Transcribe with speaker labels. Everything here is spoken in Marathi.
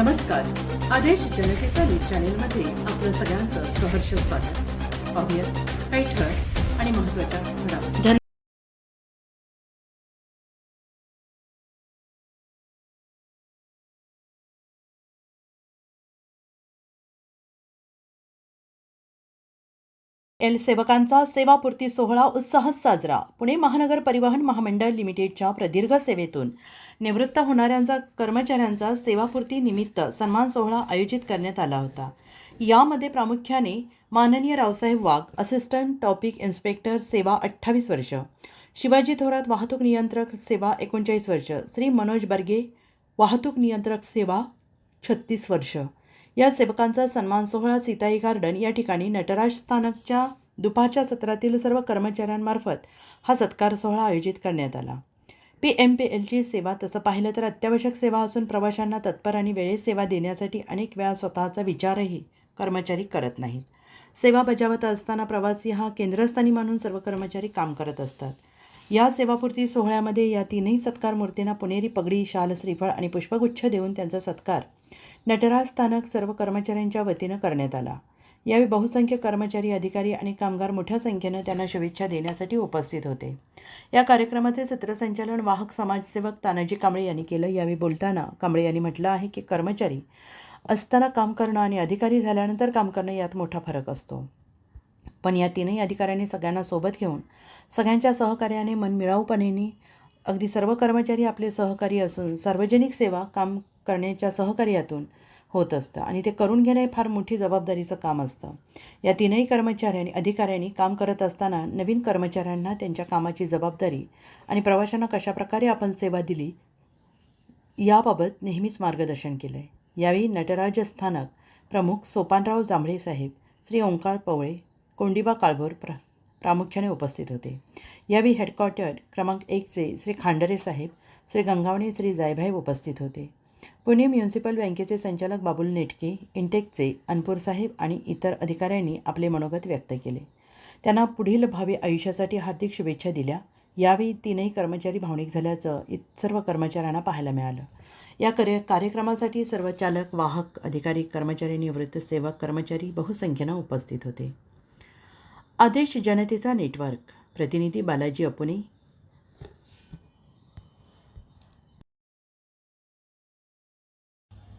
Speaker 1: नमस्कार. आदेश जनतेचा न्यूज चॅनेलमध्ये आपलं सगळ्यांचं सहर्ष स्वागत. पाहूयात काही ठळक आणि महत्त्वाच्या घडामोडी.
Speaker 2: एल सेवकांचा सेवापूर्ती सोहळा उत्साहात साजरा. पुणे महानगर परिवहन महामंडळ लिमिटेडच्या प्रदीर्घ सेवेतून निवृत्त होणाऱ्यांचा कर्मचाऱ्यांचा सेवापूर्ती निमित्त सन्मान सोहळा आयोजित करण्यात आला होता. यामध्ये प्रामुख्याने माननीय Raosaheb Wagh assistant topic inspector सेवा अठ्ठावीस वर्ष शिवाजी थोरात वाहतूक नियंत्रक सेवा एकोणचाळीस वर्ष श्री मनोज बर्गे वाहतूक नियंत्रक सेवा छत्तीस वर्ष. या सेवकांचा सन्मान सोहळा सीताई गार्डन या ठिकाणी नटराज स्थानकच्या दुपारच्या सत्रातील सर्व कर्मचाऱ्यांमार्फत हा सत्कार सोहळा आयोजित करण्यात आला. पी एम पी एलची सेवा तसं पाहिलं तर अत्यावश्यक सेवा असून प्रवाशांना तत्पर आणि वेळेत सेवा देण्यासाठी अनेक वेळा स्वतःचा विचारही कर्मचारी करत नाहीत. सेवा बजावत असताना प्रवासी हा केंद्रस्थानी मानून सर्व कर्मचारी काम करत असतात. या सेवापूर्ती सोहळ्यामध्ये या तीनही सत्कार मूर्तींना पुणेरी पगडी शाल श्रीफळ आणि पुष्पगुच्छ देऊन त्यांचा सत्कार नटराज स्थानक सर्व कर्मचाऱ्यांच्या वतीनं करण्यात आला. यावेळी बहुसंख्य कर्मचारी अधिकारी आणि कामगार मोठ्या संख्येनं त्यांना शुभेच्छा देण्यासाठी उपस्थित होते. या कार्यक्रमाचे सूत्रसंचालन वाहक समाजसेवक तानाजी कांबळे यांनी केलं. यावेळी बोलताना कांबळे यांनी म्हटलं आहे की कर्मचारी असताना काम करणं आणि अधिकारी झाल्यानंतर काम करणं यात मोठा फरक असतो. पण या तीनही अधिकाऱ्यांनी सगळ्यांना सोबत घेऊन सगळ्यांच्या सहकार्याने मनमिळाऊपणेने अगदी सर्व कर्मचारी आपले सहकारी असून सार्वजनिक सेवा काम करण्याच्या सहकार्यातून होत असतं. आणि ते करून घेणं हे फार मोठी जबाबदारीचं काम असतं. या तीनही कर्मचाऱ्यांनी अधिकाऱ्यांनी काम करत असताना नवीन कर्मचाऱ्यांना त्यांच्या कामाची जबाबदारी आणि प्रवाशांना कशाप्रकारे आपण सेवा दिली याबाबत नेहमीच मार्गदर्शन केलं आहे यावेळी नटराज स्थानक प्रमुख सोपानराव जांभळे साहेब श्री ओंकार पवळे कोंडिबा काळभोर प्रा प्रामुख्याने उपस्थित होते. यावेळी हेडक्वार्टर क्रमांक एकचे श्री खांडरे साहेब श्री गंगावणे श्री जायभाई उपस्थित होते. पुणे म्युन्सिपल बँकेचे संचालक बाबुल नेटके इंटेकचे अनपूर साहेब आणि इतर अधिकाऱ्यांनी आपले मनोगत व्यक्त केले. त्यांना पुढील भावी आयुष्यासाठी हार्दिक शुभेच्छा दिल्या. यावेळी तीनही कर्मचारी भावनिक झाल्याचं इत सर्व कर्मचाऱ्यांना पाहायला मिळालं. या कार्य कार्यक्रमासाठी सर्व चालक वाहक अधिकारी कर्मचारी निवृत्त सेवक कर्मचारी बहुसंख्येनं उपस्थित होते. आदेश जनतेचा नेटवर्क. प्रतिनिधी बालाजी अपुने